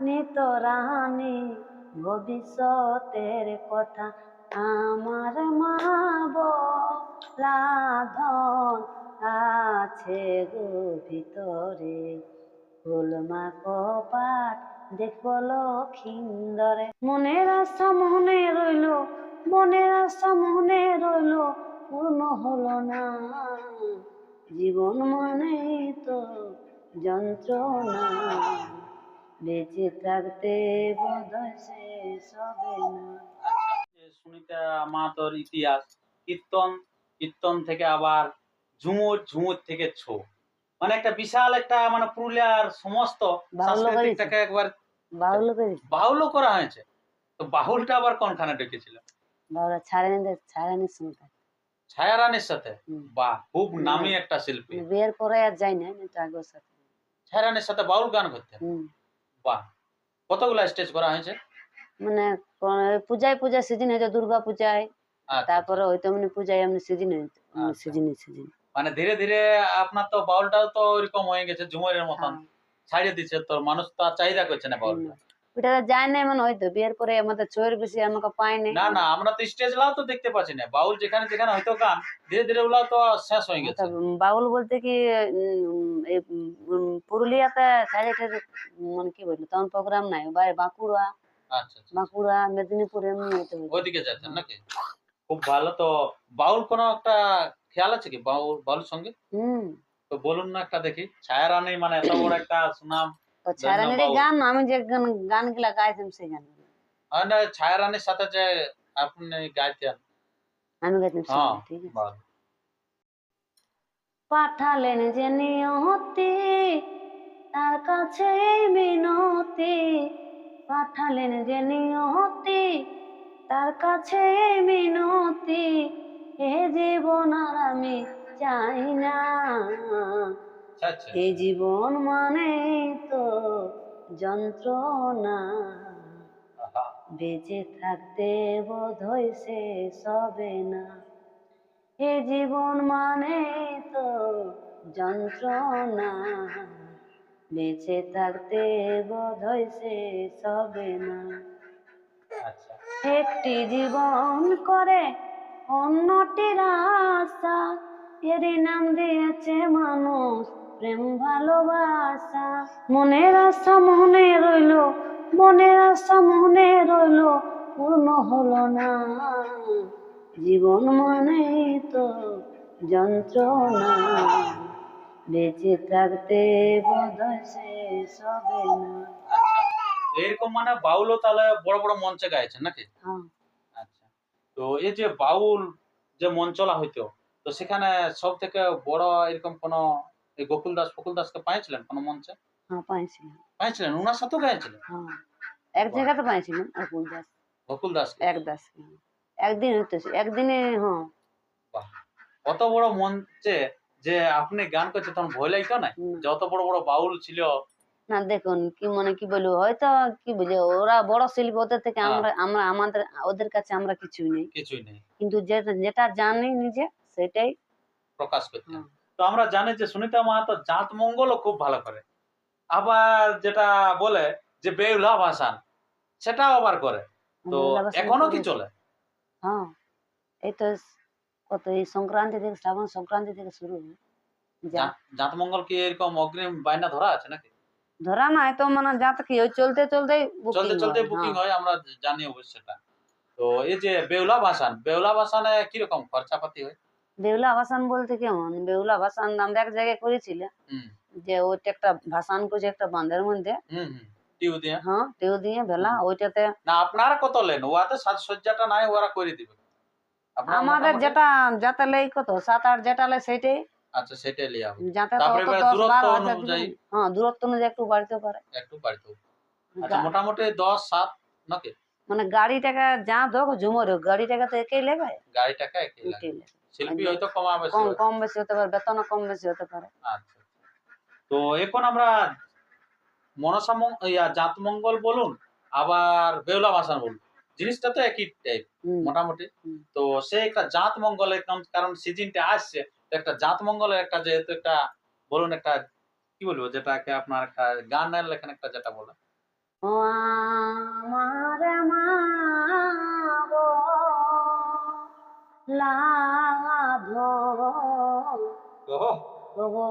নিত রানী ভবিষ্যতের কথা আমার মা বলাধন আছে গো ভিতরে। ফুলমা কপাট দেখব লক্ষিন্দরে। মনের আশা মনে রইল, মনের আশা মনে রইল, পূর্ণ হলো না। জীবন মানে তো যন্ত্রণা। বেঁচে থাকতে বোধহয় শেষ হবে না যে সুনিতা মাহাতোর ইতিহাস কীর্তন কীর্তন থেকে আবার ঝুমুর ঝুমুর থেকে ছো। মানে একটা বিশাল একটা মানে পুরুলিয়ার সমস্ত সাংস্কৃতিকটাকে একবার বাউল করে বাউলও করা হয়েছে। তো বাউলটা আবার কোনখানে ঢুকেছিল বাউলা ছাড়েনি দে ছাড়েনি শুনতে ছায়া রানীর সাথে। বাহ খুব নামি একটা শিল্পী। বিয়ের পরে আর যাই না তো আগের সাথে। সাথে বাউল গান করতেন। বাহ। কতগুলা স্টেজ করা হয়েছে? মানে পূজায় পূজায় সিজন হয়েছে দুর্গা পূজায় আচ্ছা, তারপরে ওই তো এমনি পূজায় এমনি সিজন আচ্ছা। সিজন সিজন মানে ধীরে ধীরে আপনার তো বাউলটাও তো ওইরকম হয়ে গেছে ঝুমুরের মতন। ছাড়িয়ে দিচ্ছে তোর মানুষ তো আর চাহিদা করছে না বাউলটা ওটা যায় না মানে হয়তো বিয়ের পরে আমাদের চোর বেশি আমাকে পায় না না না আমরা তো স্টেজ লাও তো দেখতে পাচ্ছি না। বাউল যেখানে যেখানে হয়তো গান ধীরে ধীরে তো শেষ হয়ে গেছে। বাউল বলতে কি পুরুলিয়াতে সাইডের মানে কি বলব তখন প্রোগ্রাম নাই। বাঁকুড়া আচ্ছা আচ্ছা। বাঁকুড়া মেদিনীপুর এমনি ওইদিকে যাচ্ছেন নাকি? খুব ভালো তো। বাউল কোনো একটা খেয়াল আছে কি? বাউল বাউলের সঙ্গে? হুম। তো বলুন না একটা দেখি। ছায়া রানী মানে এত বড় একটা সুনাম। তো ছাড়ানির গান আমি যে গান গান গাইতাম সেই গান আর না সাথে যে আপনি গাইতেন। আমি গাইতাম সেই হ্যাঁ ঠিক আছে। পাঠালেন যে নিয়তি তার কাছে মিনতি পাঠালেন যে নিয়তি তার কাছে মিনতি এ জীবন আর আমি চাই না। আচ্ছা আচ্ছা। জীবন মানে তো যন্ত্রণা। বেঁচে থাকতে বোধ হয় শেষ হবে না। এ জীবন মানে তো যন্ত্রণা। বেঁচে থাকতে বোধ হয় শেষ হবে না। আচ্ছা। একটি জীবন করে অন্যটির আশা। এরই নাম দিয়েছে মানুষ। প্রেম ভালোবাসা। মনের আশা মনে রইল মনের আশা মনে রইল পূর্ণ হলো না। জীবন মানেই তো যন্ত্রণা বেঁচে থাকতে বোধ শেষ হবে না। আচ্ছা এরকম মানে বাউলও তাহলে বড় বড় মঞ্চে গাইছেন নাকি? হ্যাঁ। আচ্ছা। তো এই যে বাউল যে মঞ্চলা হইতো তো সেখানে সব থেকে বড় এরকম কোন এই গোকুল দাস ফকুল দাসকে পাইছিলেন কোন মঞ্চে? হ্যাঁ পাইছিলাম। পাইছিলেন? ওনার সাথেও গাইছিলেন? হ্যাঁ এক জায়গাতে পাইছিলাম অকুল দাস। গোকুল দাস এক দাস হ্যাঁ। একদিন হইতেছে একদিনে হ্যাঁ। কত বড় মঞ্চে যে আপনি গান করছেন তখন ভয় লাগতো না। যত বড় বড় বাউল ছিল। না দেখুন কি মানে কি বলব? হয়তো কি বলি ওরা বড় শিল্পী ওদের থেকে হ্যাঁ। আমরা আমরা আমাদের ওদের কাছে আমরা কিছুই নেই। কিছুই নেই। কিন্তু যেটা যেটা জানি নিজে সেটাই প্রকাশ করতেন। হুম। তো আমরা জানি যে সুনিতা মাহাতো জাত মঙ্গলও খুব ভালো করে। আবার যেটা বলে যে বেউলা ভাসান সেটাও আবার করে। তো এখনও কি চলে? হ্যাঁ এই তো কত এই সংক্রান্তি থেকে শ্রাবণ সংক্রান্তি থেকে শুরু। জাত- জাত মঙ্গল কি এরকম অগ্রিম বায়না ধরা আছে নাকি? ধরা নাই তো মানে যাতে কি ওই চলতে চলতে চলতে চলতে বুকিং হয় আমরা জানি অবশ্য সেটা। তো এই যে বেউলা ভাসান বেউলা ভাসানে কীরকম খরচাপাতি হয়? বেহুলা ভাসান বলতে কেমন? বেহুলা ভাসান আমরা এক জায়গায় করেছিলাম। হুম। যে ওইটা একটা ভাসান করছে একটা বাঁধের মধ্যে। টিউ দিয়ে? হ্যাঁ টেউ দিয়ে ভেলা ওইটাতে না আপনারা কত লেন? ওয়াতে সাজসজ্জাটা নাই ওরা করে দিবে। আমাদের যেটা যাতে লেই কত? সাত আট যেটা লেই সেটাই আচ্ছা সেটাই লিয়া যাতে তারপরে দূরত্ব অনুযায়ী? হ্যাঁ দূরত্ব অনুযায়ী একটু বাড়তে পারে। একটু বাড়িতে। আচ্ছা মোটামুটি দশ সাত নাকি? মানে গাড়ি টাকা যা দোক ঝুমর হোক গাড়ি টাকা তো একেই লেবে গাড়ি টাকা একই লাগে। শিল্পী হয়তো কমাবে কম কম বেশি হতে পারে বেতন কম বেশি হতে পারে। আচ্ছা তো এখন আমরা মনসা ইয়া জাত মঙ্গল বলুন আবার বেউলা ভাসান বলুন। জিনিসটা তো একই টাইপ মোটামুটি। তো সে একটা জাত মঙ্গলের কারণ- সিজনটা আসছে তো একটা জাত মঙ্গলের একটা যেহেতু একটা বলুন একটা কি বলব যেটাকে আপনার একটা গানের লেখেন একটা যেটা বলে ও আমার মা গো গো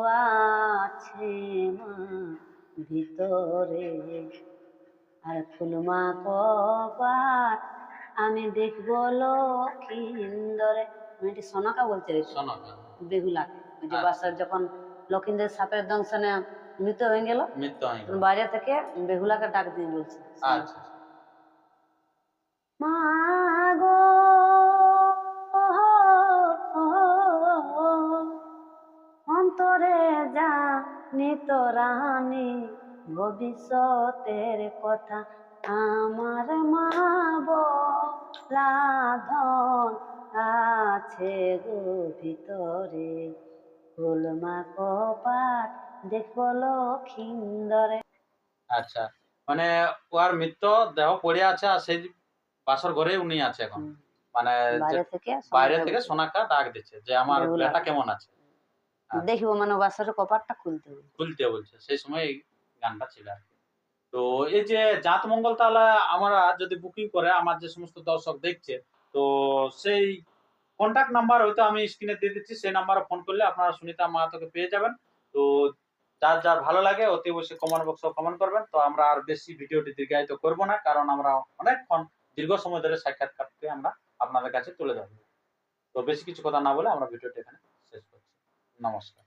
আছে মা ভিতরে। আর ফুলমা কপাট আমি দেখব লক্ষিন্দরে আমি এটি সোনাকা শোনো বেহুলা। ওই যে আচ্ছা। বাসার যখন লক্ষিন্দের সাপের দংশনে মৃত হয়ে গেল বাইরে থেকে বেহুলাকে ডাক দিয়ে বলছে আচ্ছা। মা নিত রানী ভবিষ্যতের কথা আমার মা লাধন আছে গো ভিতরে। ফুলমা কপাট দেখব লক্ষিন্দরে আচ্ছা মানে ওর মৃত্যু দেহ পড়ে আছে আর সেই বাসর ঘরে উনি আছে এখন। মানে বাইরে থেকে বাইরে থেকে সোনাকা ডাক দিচ্ছে যে আমার। বেটা কেমন আছে? দেখব মানে বাসার কপাটটা খুলতে হবে। খুলতে বলছে সেই সময় গানটা ছিল আর তো এই যে জাত মঙ্গল তাহলে আমরা যদি বুকিং করে আমার যে সমস্ত দর্শক দেখছে তো সেই কন্ট্যাক্ট নাম্বার হয়তো আমি স্ক্রিনে দিয়ে দিচ্ছি সেই নাম্বারে ফোন করলে আপনারা সুনিতা মাহাতোকে পেয়ে যাবেন। তো যার যার ভালো লাগে অতি অবশ্যই কমেন্ট বক্সে কমেন্ট করবেন। তো আমরা আর বেশি ভিডিওটি দীর্ঘায়িত করব না কারণ আমরা অনেকক্ষণ দীর্ঘ সময় ধরে সাক্ষাৎকারকে আমরা আপনাদের কাছে তুলে ধরবো। তো বেশি কিছু কথা না বলে আমরা ভিডিওটি এখানে নমস্কার।